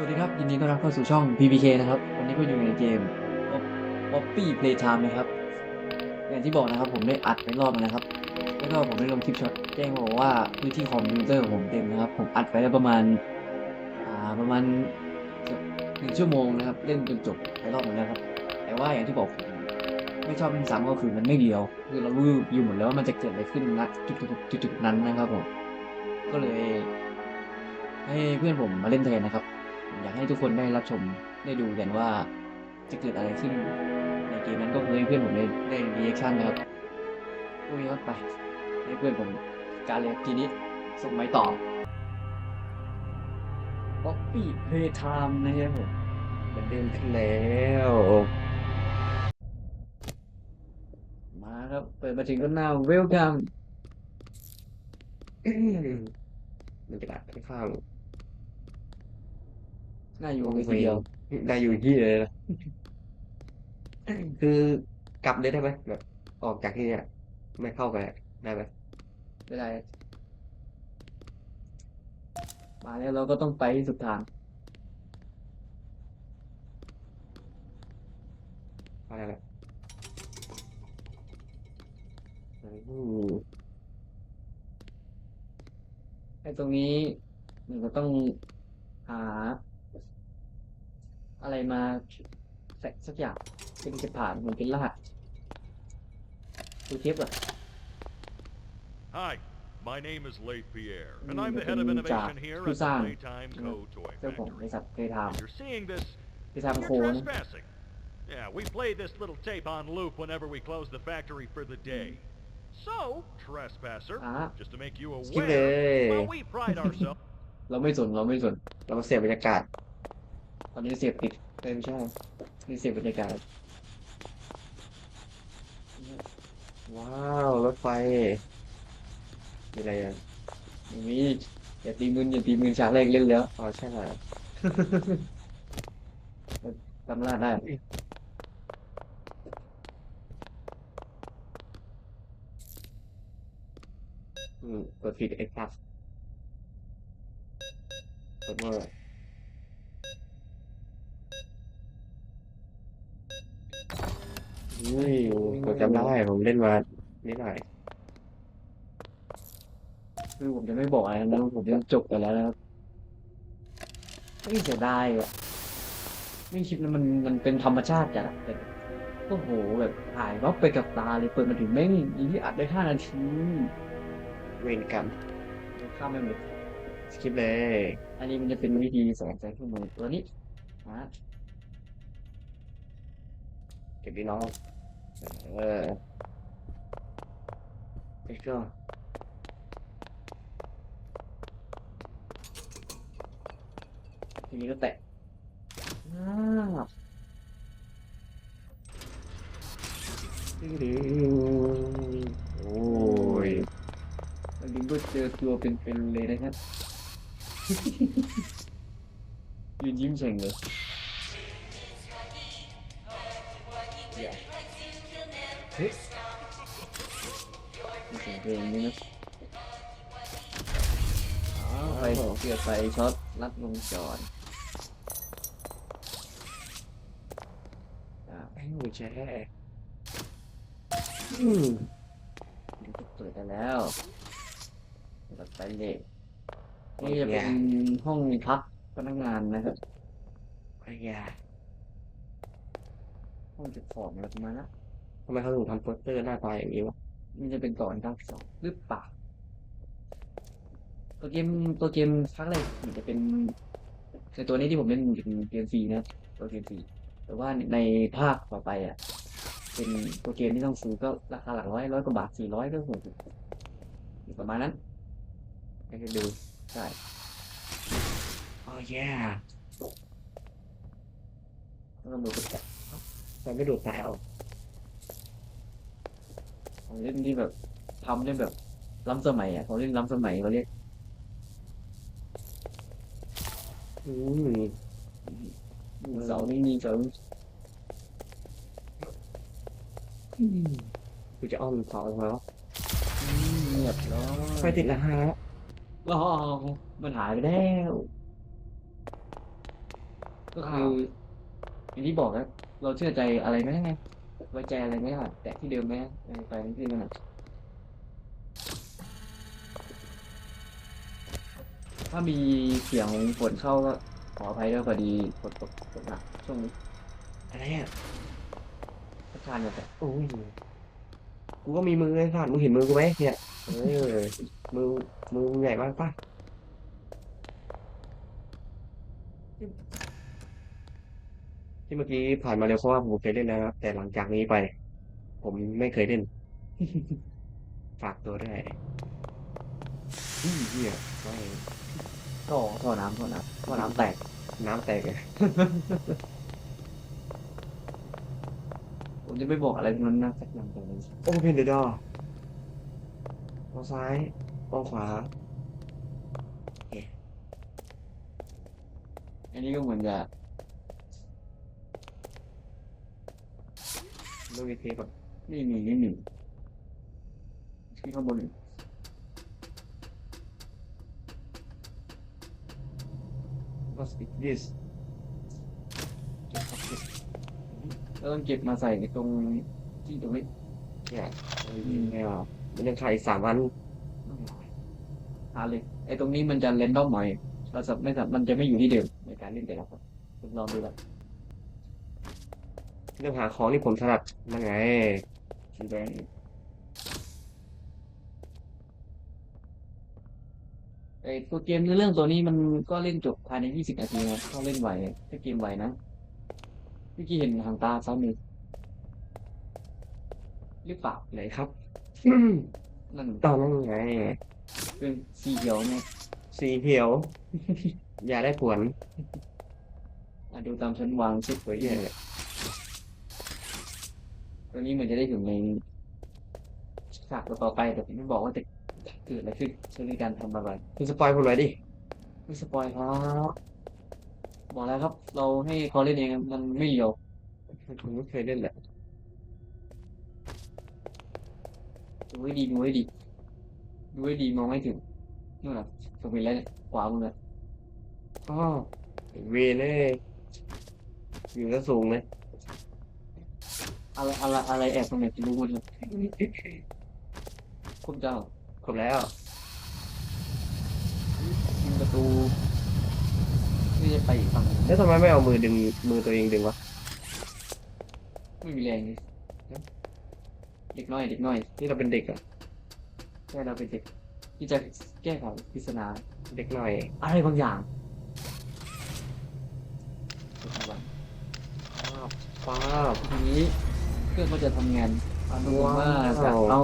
สวัสดีครับ ยินดีต้อนรับเข้าสู่ช่อง PPK นะครับ วันนี้ก็อยู่ในเกม Poppy Playtime นะครับ อย่างที่บอกนะครับผมได้อัดไปรอบนึงนะครับ แล้วก็ผมได้ลงคลิปช็อตแจ้งบอกว่าพื้นที่คอมพิวเตอร์ของผมเต็มนะครับ ผมอัดไปแล้วประมาณอ่าประมาณเกือบหนึ่งชั่วโมงนะครับ เล่นจนจบไปรอบนึงแล้วครับ แต่ว่าอย่างที่บอกผมไม่ชอบเล่นซ้ำก็คือมันไม่เดียว คือเรารู้อยู่หมดแล้วว่ามันจะเกิดอะไรขึ้นณจุดจุดๆนั้นนะครับผม ก็เลย ให้เพื่อนผมมาเล่นแทนนะครับ อยากให้ทุกคนได้รับชมได้ดูกันว่าจะเกิดอะไรขึ้นในเกมนั้นก็คือเพื่อนผมได้ได้รีแอคชั่นนะครับโอเคครับไปให้เพื่อนผมการเลยทีนี้ส่งไม้ต่อ Poppy Playtime นะครับผมเหมือนเดิมขึ้นแล้วมาครับ เปิดมาถึงก็หน้า Welcome มันจะกระข้างห น้าอยู่เลยทีเดียวๆได้อยู่ที่เลยนะคือกลับเลยได้ไหมแบบ ออกจากที่เนี่ยไม่เข้าไปได้ไหมไม่ได้ มาแล้วเราก็ต้องไปให้สุดทางเข้าได้ไหมอืมไอ้ตรงนี้มันก็ต้องหา อะไรมาแสกสักอย่างเป็นจะผ่านมันเป็นรหัสดูเทปเหรอ Hi, my name is Leith Pierre, and Mm, I'm the but head of then innovation Jack, here who's at the on? Playtime Mm, Co. Toy เจ้าของบ Factory. ริษัทเคยท If you're seeing this, ำเคยทำโค you're นะ trespassing. Yeah, we play this little tape on loop whenever we close the factory for the day. So, trespasser, อะ just to make you สกิปเล aware, ย while we pride ourselves เราไม่สนเราไม่สนเรามาเสียบรรยากาศต อนนี้เสพติดเต็มใช่นี่เสพบรรยากาศ ว้าวรถไฟมีอะไรอะอย่างนี้อย่าตีมืออย่าตีมือฉากแรกเล่นแล้วอ๋อใช่เหรอจำรหัสได้อืมกดผิดไอ้พัสกดเมื่อ อุ้ยผมจำได้ผมเล่นมานิดหน่อยคือผมจะไม่บอกอะไรนะผมจะจบไปแล้วนะครับไม่เสียดายอะไม่คิดนะมันมันเป็นธรรมชาติจัดอะแต่โอ้โหแบบถ่ายวับไปกับตาเลยเปิดมาถึงแม่งอีที่อัดได้ห้านาทีเวรกรรมข้ามไม่หมดสกิปเลย อันนี้มันจะเป็นวิธีสอนใจเครื่องมือตัวนี้มาเก็บดีน้อง เออไอ้ก็ทีนี้ก็แตะอ้าวโอ้ยอันนี้ก็เจอตัวเป็นๆเลยนะครับ ยืนยิ้มเฉ่งเลย เสียงเพลงนี่นะอ๋อไฟเกิดไฟช็อตลัดวงจรอ่าไอ้หนูแช่อืมนี่ก็เปิดได้แล้วตัดไปเลยนี่จะเป็นห้องพักพนักงานนะครับไอ้ยาห้องเก็บของอะไรประมาณนั้น ทำไมเขาถึงทำโปสเตอร์หน้าตาอย่างนี้วะมันจะเป็นก่อนภาคสองหรือเปล่าตัวเกมตัวเกมภาคแรกมันจะเป็นในตัวนี้ที่ผมเล่นเป็นเกมฟรีนะตัวเกมฟรีแต่ว่าในภาคต่อไปอะ เป็นตัวเกมที่ต้องซื้อก็ราคาหลักร้อยร้อยกว่าบาทสี่ร้อยก็ถูกประมาณนั้นไม่ได้ดูใช่โอ้ยาต้องดูกระแสมันไม่ดูดสายออก ของเล่นที่แบบทำเล่นแบบล้ำสมัยอะเขาเล่นล้ำสมัยเขาเรียกอืมเสานี่มีเสากูจะอ้อมเสาทำไมวเงียบร้อไฟติดแล้วฮะอ๋อมันหายไปแล้วก็คืออย่างที่บอกนะเราเชื่อใจอะไรไม่ได้ไง ไว้ใจอะไรไม่ได้แต่ที่เดิมไหมไปไปที่นั่นนะถ้ามีเสียงฝนเข้าก็ขออภัยด้วยพอดีฝนตกตกหนักช่วงนี้อะไรอะทักทานกันแต่โอ้ยกูก็มีมือไอ้สัตว์มึงเห็นมือกูไหมเนี่ยเออมือมือมึงใหญ่มากป่ะ ที่เมื่อกี้ผ่านมาเร็วเพราะว่าผมเคยเล่นแล้วนะครับ แต่หลังจากนี้ไป ผมไม่เคยเล่น ฝากตัวด้วยอื้อเหี้ยไม่ท่อท่อน้ำท่อน้ำท่อน้ำแตก น้ำแตกเลยผมจะไม่บอกอะไรทั้งนั้นนะสักอย่างตรงนี้โอเพนเดอร์ดอมองซ้ายมองขวา อันนี้ก็เหมือนจะ ไม่มีเทปแบบนี่มีนิดหนึ่งที่ข้างบนหนึ่งก็ส this แล้วต้องเก็บมาใส่ในตรงที่ตรงนี้เนี่ยไม่เอามันยังขาดอีกสามวันหาเลยไอ้ตรงนี้มันจะเรนดอมหน่เราจะไม่สามมันจะไม่อยู่ที่เดิมในการเล่นแต่ละคนลองดูแบบ เรื่องหาของนี่ผมถนัดนั่นไงสีแดงไอตัวเกมเรื่องตัวนี้มันก็เล่นจบภายใน 20 นาทีนะก็เล่นไหวถ้าเกมไหวนะเมื่อกี้เห็นหางตาซ้ำเลยหรือเปล่าไหนครับนั่นตอนนั้นไง เป็นสีเขียวเนี่ยสีเขียว อย่าได้ผวนอะดูตามชั้นวางชุดไว้เหี้เนี่ยย ตัวนี้เหมือนจะได้อยู่ในฉากต่อๆไปแต่ผมไม่บอกว่าจะเกิดอะไรขึ้นเชื่อในการทำอะไรคุณสปอยผมหน่อยดิไม่สปอยครับบอกแล้วครับ เราให้เขาเล่นเองมันไม่เลียวผมไม่เคยเล่นแหละดูให้ดีดูให้ดีดูให้ดีมองไม่ถึงนู่นน่ะสมิธแล้วเนี่ยขวามือน่ะอ๋อเวเน่อยู่ก็สูงเลย อะไรอะไรอะไรแอบตรงไหนจะรู้หมดเลยคุณเจ้าครบแล้วยิงประตูนี่จะไปอีกฝั่งหนึ่งแล้วทำไมไม่เอามือดึงมือตัวเองดึงวะไม่มีแรงเลยเด็กน้อยเด็กน้อยนี่เราเป็นเด็กเหรอะแค่เราเป็นเด็กที่จะแก้ไขปริศนาเด็กหน่อยอะไรบางอย่างป้าบป้าบทีนี้เค รื่องก็จะทำงานอนุว้าวว่าจะเอา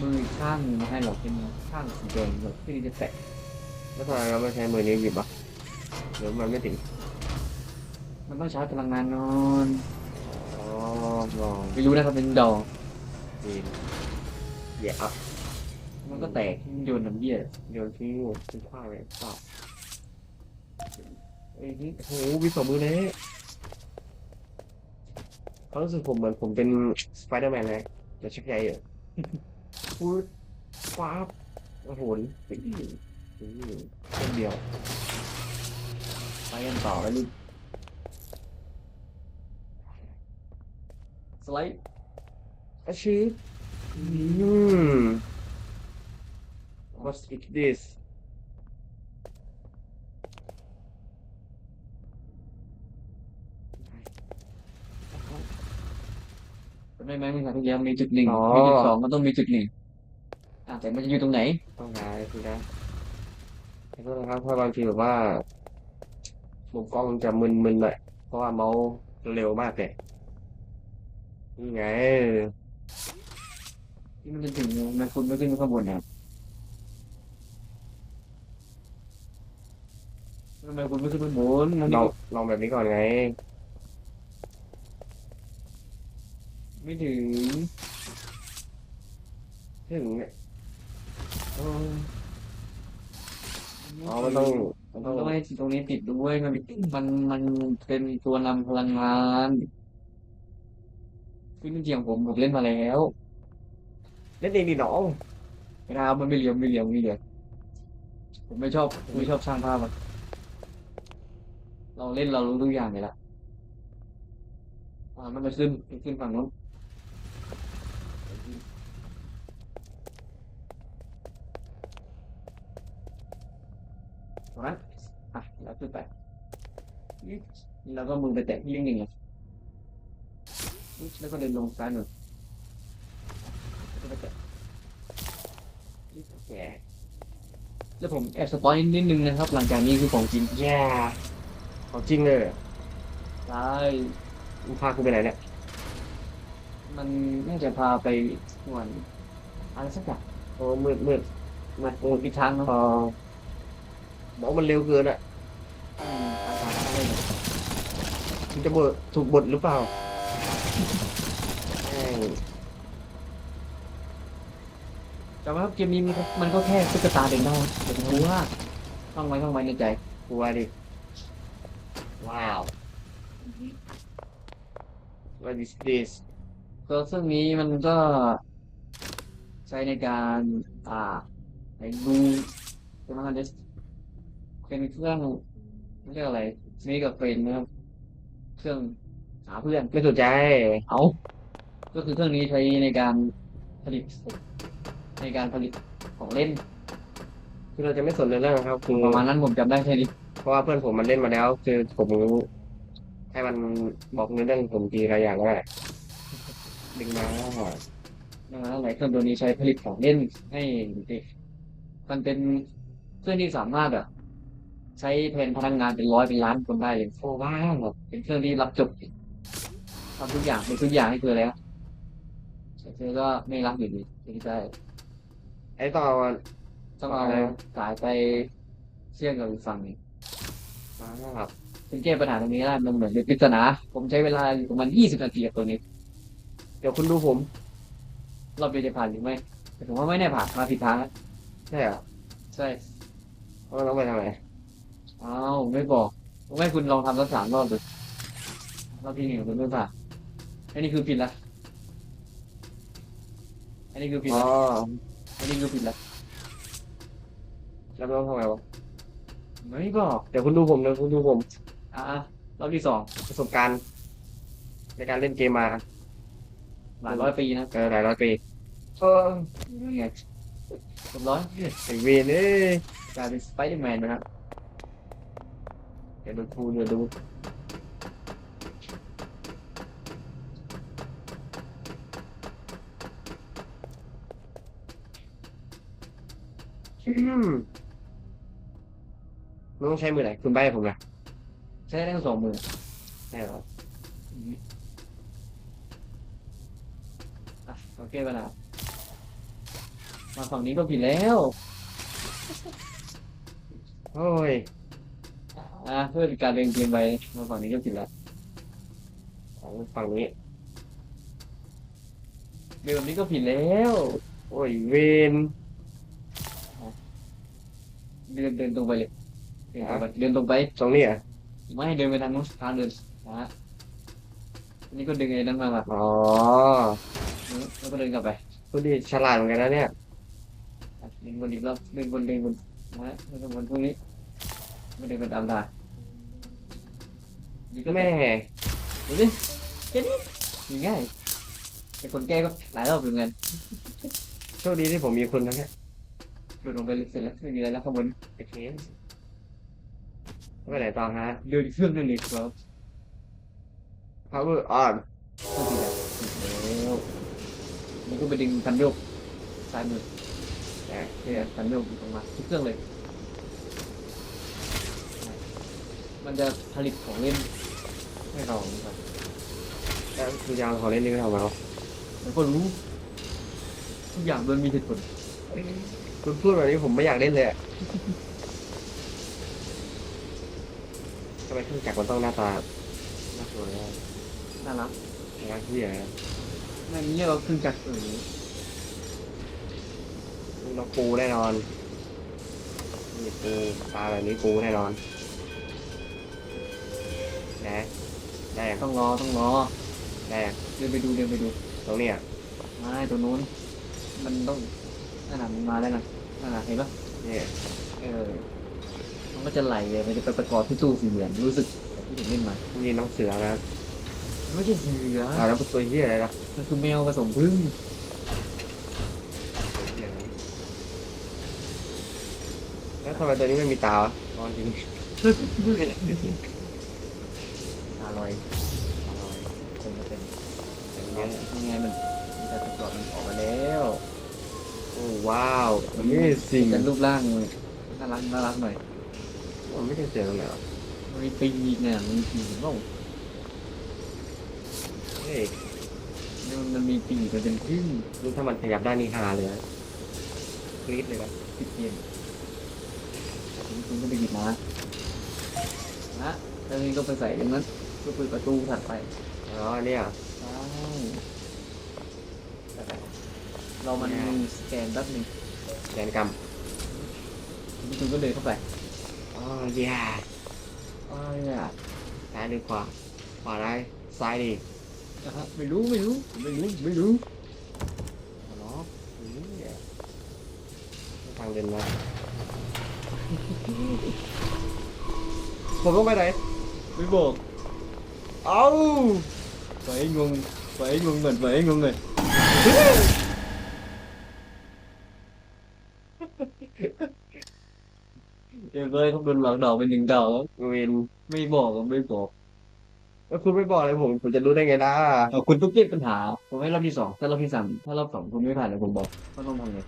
มือข้างหนึ่งมาให้เราเป็นข้างสีแดงแบบที่นี่จะแตะแล้วทำไมเราไม่ใช้มือนี้วหยิบอะหรือมันไม่ถึง มันต้องใช้พลังงานนอนอ๋อลองไม่รู้นะครับเป็นดอกดีแย่อะมันก็แตกโยนน้ำเบี้ยโยนทิ้งหมดทิ้งขว้างเลยเปล่าเอ้ยนี่โอ้โหวิสองมือเลย เขารู้สึกผมเหมือนผมเป็นสไปเดอร์แมนเลยแต่ชักใหญ่อยู่พูดฟ้าบโอ้โหปิ้งอืมเส้นเดียว ไปกันต่อไปลูกสไลด์อาชีพอืม what's it this ได้ไหมไม่ใช่ทุกอย่างมีจุดหนึ่งอ๋อ มีจุดสองก็ต้องมีจุดหนึ่งอะแต่มันจะอยู่ตรงไหนต้องหาคือนะขอโทษนะครับเพราะบางทีแบบว่ามุมกล้องจะมึนๆหน่อยเพราะว่าเมาส์เร็วมากเลยนี่ไงที่มันจะถึงมันคุณไม่ขึ้นไปข้างบนนะครับทำไมคุณไม่ขึ้นไปบนมันลองลองแบบนี้ก่อนไง ไม่ถึง ถึงเนี่ยอ๋ออ๋อมันต้องมันต้ต้อองงต้องให้ตรงนี้ติดด้วยมันมันมันเป็นตัวนำพลังงานคือจริงๆของผมผมเล่นมาแล้ว เล่นเองดิน้องเวลามันไม่เหลี่ยมไม่เหลี่ยมไม่เหลี่ยมผมไม่ชอบผมไม่ชอบสร้างภาพอะเราเล่นเรารู้ทุกอย่างเลยละอ่ามันไปขึ้นไปขึ้นฝั่งนู้น รงนั้นอะแล้วขึ้นไปแล้วก็มือไปแตะที่ลิงก์หนึ่งเลยแล้วก็เดินลงซ้ายหนึ่งแล้วก็ไปแตะแย่แล้วผมแอบสปอยนิดนึงนะครับ หลังจากนี้คือของจริงแย่ของจริงเลยใช่มึงพากูไปไหนเนี่ย มันน่าจะพาไปสวนอะไรสักอย่างโอ้มืดมืดมันโอ้พิทางเนาะ พอบอกมันเร็วเกินอะอืมทางทางอะไรเนี่ยมันจะบทถูกบทหรือเปล่าแต่ว่าเกมนี้มันก็มันก็แค่ตุ๊กตาเดินได้แต่ผมรู้ว่าต้องไว้ต้องไว้ในใจกลัวดิ ว้าว What is this ก็ซึ่งนี้มันก็ใช้ในการ อ่าในดูเป็นอะไรเนี่ย เป็นเครื่องเรียกอะไรนี่กับเฟรนนะครับ เครื่องหาเพื่อนไม่สนใจเอาก็คือเครื่องนี้ใช้ในการผลิต ในการผลิตของเล่น คือเราจะไม่สนเลยแล้วนะครับคือประมาณนั้นผมจำได้แค่นี้เพราะว่าเพื่อนผมมันเล่นมาแล้ว คือผมให้มันบอกเนื้อเรื่องผมทีละอย่างว่าดึงมาดังนั้นหลายเครื่องตัวนี้ใช้ผลิตของเล่นให้เด็กมันเป็นเครื่องที่สามารถแบบ ใช้แทนพนักงานเป็นร้อยเป็นล้านคนได้เลยโอ้ว้าวเป็นเครื่องที่รับจบทำทุกอย่างเป็นทุกอย่างให้เธอแล้วแต่เธอก็ไม่รับอยู่ดีถึงจะไอ้ต่อต้องเอาอะไรสายไปเชื่อมกับอีกฝั่งหนึ่งว้าวถึงแก้ปัญหาตรงนี้ได้มันเหมือนเป็นปริศนาผมใช้เวลาอยู่ประมาณยี่สิบนาทีกับตัวนี้ เดี๋ยวคุณดูผมรอบเดียวจะผ่านหรือไม่แต่ผมว่าไม่แน่ผ่านมาผิดทางแล้วใช่เหรอใช่ว่าต้องไปทางไหน อ้าวไม่บอกผมให้คุณลองทำสักสามรอบดูรอบที่หนึ่งคุณไม่ผ่านอันนี้คือผิดละอันนี้คือผิดอ๋อละอันนี้คือผิดละแล้วต้องทำไงวะไม่บอกเดี๋ยวคุณดูผมเดี๋ยวคุณดูผม อะอะรอบที่สองประสบการณ์ ในการเล่นเกมมาหลายร้อยปีนะเออหลายร้อยปีเออนี่ไงเรียบร้อยไอเวนเอ้ยกลายเป็นสไปเดอร์แมนไปแล้ว เดี๋ยวดูทูเดี๋ยวดูมมันต้องใช้มือไหนคุณใบ้ให้ผมนะใช้ได้ทั้งสองมือใช่เหรอโอเคป่ะนะมาฝั่งนี้ก็ผิดแล้ว โอ้ย อะเพื่อการเรียนเกมไปมาฝั่งนี้ก็ผิดแล้วของฝั่งนี้เดิมนี้ก็ผิดแล้ว โอ้ยเวนเดินเดินตรงไปเลยเดินตรงไปเดินตรงไปตรงนี้อะไม่ให้เดินไปทางนู้นทางเดินนะฮะอันนี้ก็ดึงไอ้นั้นมาแบบอ๋อแล้วก็เดินกลับไปคุณดีฉลาดเหมือนกันนะเนี่ยอะดึงบนอีกรอบดึงบนดึงบนนะฮะแล้วก็บนพวกนี้ ไม่เดินไปตามทางนี่ก็แม่ดูดิแค่นี้ง่ายๆแต่คนแก้ก็หลายรอบเหมือนกันโชคดีที่ผมมีคุณนะเนี่ยโดดลงไปเสร็จแล้วไม่มีอะไรแล้วข้างบนไอเคสไปไหนต่อฮะเดินอีกเครื่องหนึงอีกครับ power on ก็ดีแล้วแล้วนี่ก็ไปดึงคันโยกซ้ายมือนะเนี่ยคันโยกอยู่ตรงมาทุกเครื่องเลย มันจะผลิตของเล่นให้เรานะครับแล้วคุณยาวขอเล่นนี่ไม่ทำแล้วแล้วก็รู้ทุกอย่างโดยมีเหตุผลคุณพูดแบบนี้ผมไม่อยากเล่นเลยอะทำไมเครื่องจักรมันต้องหน้าตาน่ากลัวนะน่ารักน่าเที่ยนั่นนี่เราเครื่องจักรเออเราปูแน่นอนนี่ปูตาแบบนี้ปูแน่นอน ต้องรอต้องรอแดงเดินไปดูเดินไปดูตรงเนี้ยไม่ตัวนู้น มันต้องนั่นน่ะมันมาแล้วนะนั่นน่ะเห็นปะนี่เออต้องมันก็จะไหลเลยมันจะไปประกอบที่ตู้สีเหลืองรู้สึกแบบที่ผมเล่นมานี่น้องเสือนะครับมันไม่ใช่เสืออ่าแล้วเป็นตัวเหี้ยอะไรล่ะมันคือแมวผสมพึ่งตัวเหี้ยอะไรแล้วทำไมตัวนี้ไม่มีตาวะอ๋อจริง อร่อยอร่อย งยัเงี้ยงไงมันมันจะประกอบมันออกมาแล้ว โอ้ว้าวนี่สิ่งเป็นรูปร่างน่ารักน่ารักหน่อยมันไม่ได้เสือตรงไหนวะมันมีปีกเนี่ยมันมีปีกบ้างเฮ้ยมันมันมีปีกมันเป็นพึ่งนี่ถ้ามันขยับได้นี่ฮาเลยนะกรี๊ดเลยนะปิดเกมคุณคุณก็ไปหยิบมานะแล้วนี่ก็ไปใส่ตรงนั้นก็เปิดประตูถัดไปอ๋อเนี่ยใช่ เรามันสแกนแป๊บหนึงแกนกรรมคุณก็เดินเข้าไปอ๋อเย้อ้าวเนี่ยซ้ายหรือขวา ขวาได้ซ้ายดีนะฮะไม่รู้ไม่รู้ไม่รู้ไม่รู้เนาะอืมเนี่ยทางเดินมาผมต้องไปไหนไม่บอก เอ้า ไปให้งงไปให้งงก่อนไปให้งงก่อนเดี๋ยวเลยเขาโดนหลอกดอกไปหนึ่งดอกแล้วเวนไม่บอกก็ไม่บอกแล้วคุณไม่บอกเลยผมผมจะรู้ได้ไงล่ะเอาคุณต้องแก้ปัญหา ผมให้รอบที่สองถ้ารอบที่สามถ้ารอบสองคุณไม่ผ่านเดี๋ยวผมบอกว่าต้องทำไง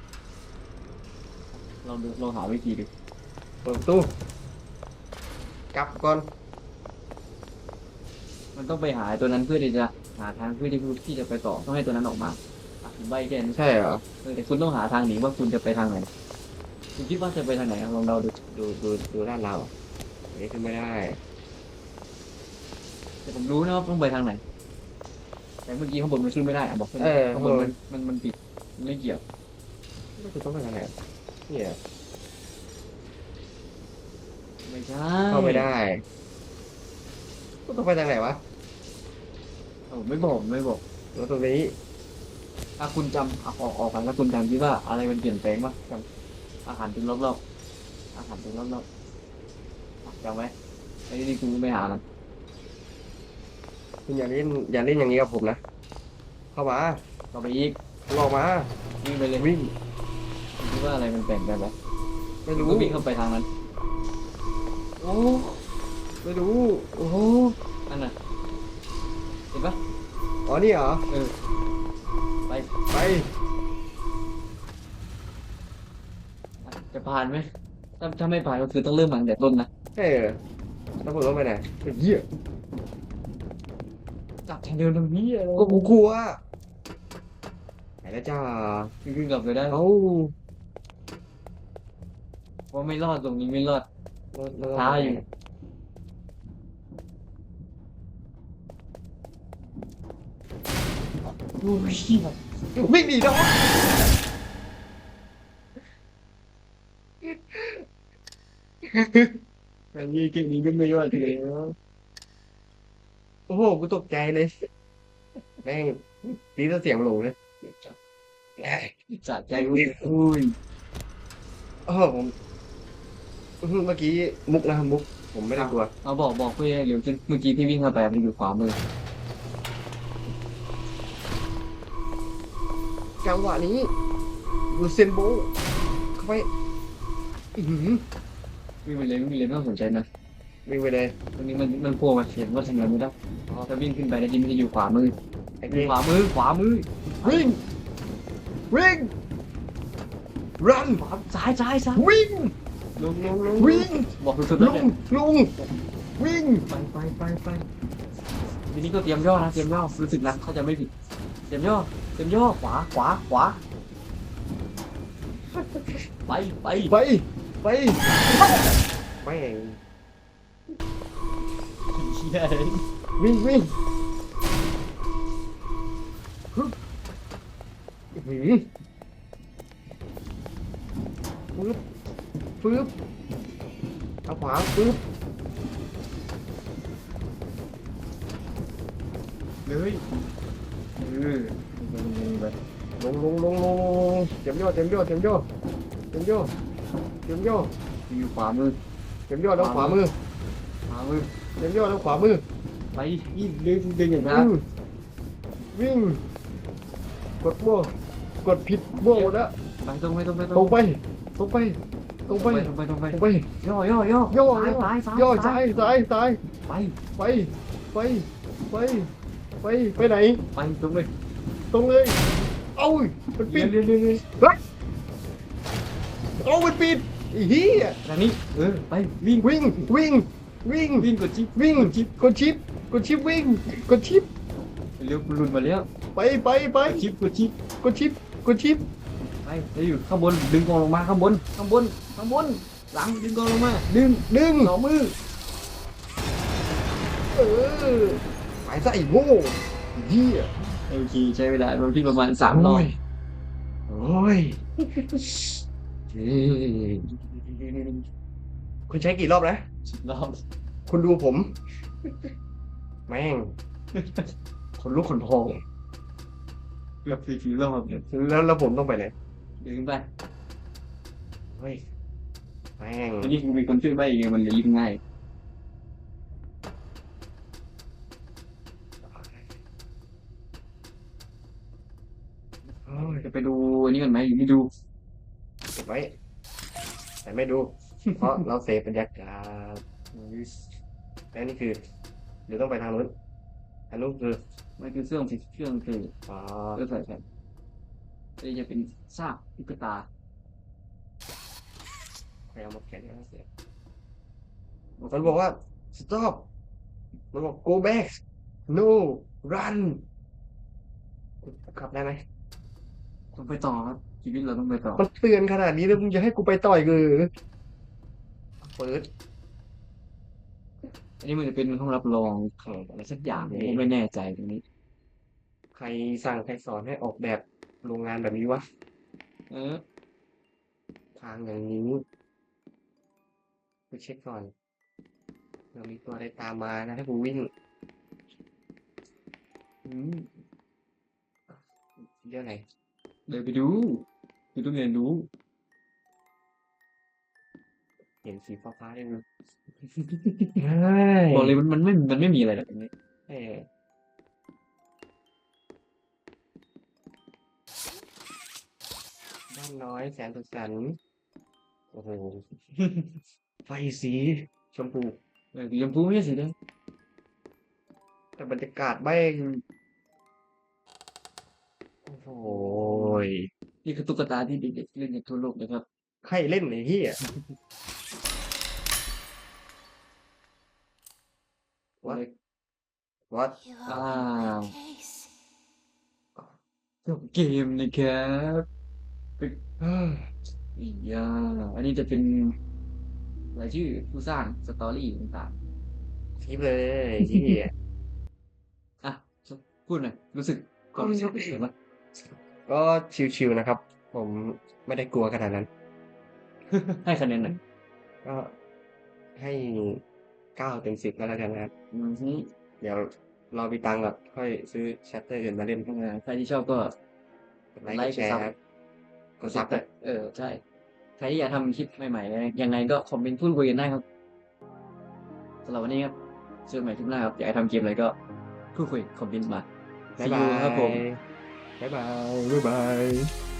ลองดูลองหาวิธีดูเปิดประตู้กลับก่อน มันต้องไปหาไอ้ตัวนั้นเพื่อที่จะหาทางเพื่อที่ที่จะไปต่อต้องให้ตัวนั้นออกมาอะผมใบแค่นี้ใช่เหรอเออแต่คุณต้องหาทางหนีว่าคุณจะไปทางไหนคุณคิดว่าจะไปทางไหนลองเดาดูดูดูดูด้านเราอันนี้ขึ้นไม่ได้ แต่ผมรู้นะว่าต้องไปทางไหน แต่เมื่อกี้ข้างบนมันขึ้นไม่ได้อะบอกขึ้นเออข้างบนมันมันมันปิดมันไม่เกี่ยวไม่คือต้องไปทางไหนเนี่ยไม่ใช่เข้าไม่ได้ก็ต้องไปทางไหนวะ เออไม่บอกไม่บอกแล้วตรงนี้อะคุณจำอะออกออกกันแล้วคุณจำคิดว่าอะไรมันเปลี่ยนแปลงบ้างจำอาหารเป็นรอบๆอาหารเป็นรอบๆอะจำไว้ไอ้นี่กูไม่หามันคุณอย่าเล่นอย่าเล่นอย่างนี้กับผมนะ เข้ามาต่อไปอีกลอกมาวิ่งไปเลยวิ่งคุณคิดว่าอะไรมันเปลี่ยนแปลงไหมไม่คุณรู้ก็วิ่งเข้าไปทางนั้น โอ้ไม่รู้โอ้โหอันน่ะเห็น ปะอ๋อนี่เหรอ เออ ไปไปอะจะผ่านไหมถ้าถ้าไม่ผ่านก็คือต้องเริ่มใหม่ตั้งแต่ต้นนะเออแล้วผมต้องไปไหนไปเหี้ยกลับทางเดินตรงนี้เลยก็กูกลัวไหนแล้วจ้าคือกลับไปได้เอ้าเพราะไม่รอดตรงนี้ไม่รอดแล้วแล้วช้าอยู่ โอ้ยวิ่งหนีน้องอันนี้เก่งนี้ก็ไม่ยอดเลยโอ้โห กูตกใจเลย แม่งดีแต่เสียงหลงเลยสะใจอุ้ยอุ้ยโอ้โหผมอื้อหือเมื่อกี้มุกนะครับมุก ผมไม่ได้กลัว เอาบอกบอกเพื่อนเร็วจนเมื่อกี้ที่วิ่งเข้าไปมันอยู่ขวามือ จังหวะนี้ดูเซนโบว์เข้าไปอื้อหือวิ่งไปเลยวิ่งไปเลยไม่ต้องสนใจนะวิ่งไปเลยตรงนี้มันมันโผล่มาเขียนว่าทำอะไรไม่ได้ถ้าวิ่งขึ้นไปแล้วจิมมันจะอยู่ขวามือไอ้อยู่นี่ขวามือขวามือวิ่งวิ่ง run ขวาซ้ายซ้ายซ้ายวิ่งลงลงลงวิ่งบอกสุดๆแล้ลุวงเนี่ยลุงวิ่งไปไปไปไปทีนี้ก็เตรียมย่อนะเตรียมย่อรู้สึกนะเขาจะไม่ผิดเตรียมย่อ เตรียมย่อขวาขวาขวาไปไปไปไปแม่งเหี้ยวิ่งวิ่งฮึบอื้อหือปึ๊บปึ๊บเอาขวาปึ๊บเลยเออลงลงไป ลงลงลงลงลงเต็มโยเต็มโยเต็มโยเต็มโยเต็มยอยู่ขวามือเต็มยอดทางขวามือมามือเข็มยอดทางขวามือไปยิ่งดึงดึงอย่างนั้วิ่นงวิ่ง กดมั่วกดผิดมั่วหมดแล้วไปตรงไปตรงไปตรงไปตรงไปตรงไปตรงไปตรงไปตรงไปย่อย่อย่อย่อซ้ายซ้ายย่อซ้ายซ้ายซ้ายไปไปไปไปไปไปไหนไปตรงไปตรงเลย อ้ามันปิเรียดนเรียนเรียนเรียนเฮ้ยเอ้ามันปิดไอ้เหี้ยทางนี้เออไปวิ่งวิ่งวิ่งวิ่งวิ่งกดจิ๊บวิ่งกดชิปกดชิปวิ่งกดชิปเร็วหลุดมาแล้วไปไปไปกดจิ๊บกดจิ๊บกดชิปกดชิปไปแล้วอยู่ข้างบนดึงกองลงมาข้างบนข้างบนข้างบนหลังดึงกองลงมาดึงดึงสองมือเออหายซะไอ้โง่ไอ้เหี้ย โอเคใช้เวลาประมาณประมาณสามรอบโอ้ยเฮ้ยคุณใช้กี่รอบนะรอบคุณดูผม แม่งคนลุกขนพอง เกือบสี่สี่รอบเนี่ยแล้วแล้วผมต้องไปไหนดึงไปเฮ้ยแม่งอันนี้คือมีคนช่วยใบเองมันเลยยิ่งง่าย โอ้ย จะไปดูอันนี้กันไหมหรือไม่ดู เก็บไว้ แต่ ไม่ดู เพราะเราเสพบรรยากาศแล้วนี่คือเดี๋ยวต้องไปทางนู้นอันนู้นคือมันคือเครื่องผิดเครื่องคืออ๋อเครื่องใส่แผ่นอันนี้จะเป็นซากตุ๊กตาใครเอามาแขวนกันเสียมันบอกว่า stop มันบอก go back no run ขับได้ไหมต้องไปต่อครับ ชีวิตเราต้องไปต่อมันเตือนขนาดนี้แล้วมึงจะให้กูไปต่อยกูเหรอเปิดอันนี้มันจะเป็นห้องรับรองของอะไรสักอย่างผมก็ไม่แน่ใจตรงนี้ ใครสั่งใครสอนให้ออกแบบโรงงานแบบนี้วะ เออ ทางอย่างนี้ไปเช็คก่อนเรามีตัวอะไรตามมานะถ้ากูวิ่งอืมเรื่องไหนเดี๋ยวไปดู คือต้องเรียนรู้ เห็นสีฟ้าๆได้ไหมบอกเลยมันมันไม่มันไม่มีอะไรหรอกตรงนี้เอ้ยบ้านน้อยแสนสุขสันต์โอ้โห ไฟสีชมพูเออสีชมพูไม่ใช่สีแดงแต่บรรยากาศแม่ง โอ้โหยนี่คือตุ๊กตาที่เด็กๆเล่นในทั่วโลกนะครับใครเล่นไอ้เหี้ย What What You Ah. opened my case. จบเกมนะครับเอ้ยอีกยาอันนี้จะเป็นรายชื่อผู้สร้างสตอรี่ต่างทิปเลยไอ้เหี้ยๆอะพูดหน่อยรู้สึกก่อนรู้สึกเห็นไหม ก็ชิวๆนะครับ ผมไม่ได้กลัวขนาดนั้น ให้คะแนนหน่อยก็ให้เก้าเต็มสิบก็แล้วกันนะครับอืมฮึเดี๋ยวรอมีตังค์ก่อนค่อยซื้อแชปเตอร์อื่นมาเล่นเออใครที่ชอบก็กดไลค์กดแชร์ครับกดซับแต่เออใช่ ใครที่อยากทำคลิปใหม่ๆยังไงก็คอมเมนต์พูดคุยกันได้ครับสำหรับวันนี้ครับเจอกันใหม่คลิปหน้าครับ อยากให้ทำเกมอะไรก็พูดคุยคอมเมนต์มาบ๊าย See บา you ยครับผม 拜拜拜拜。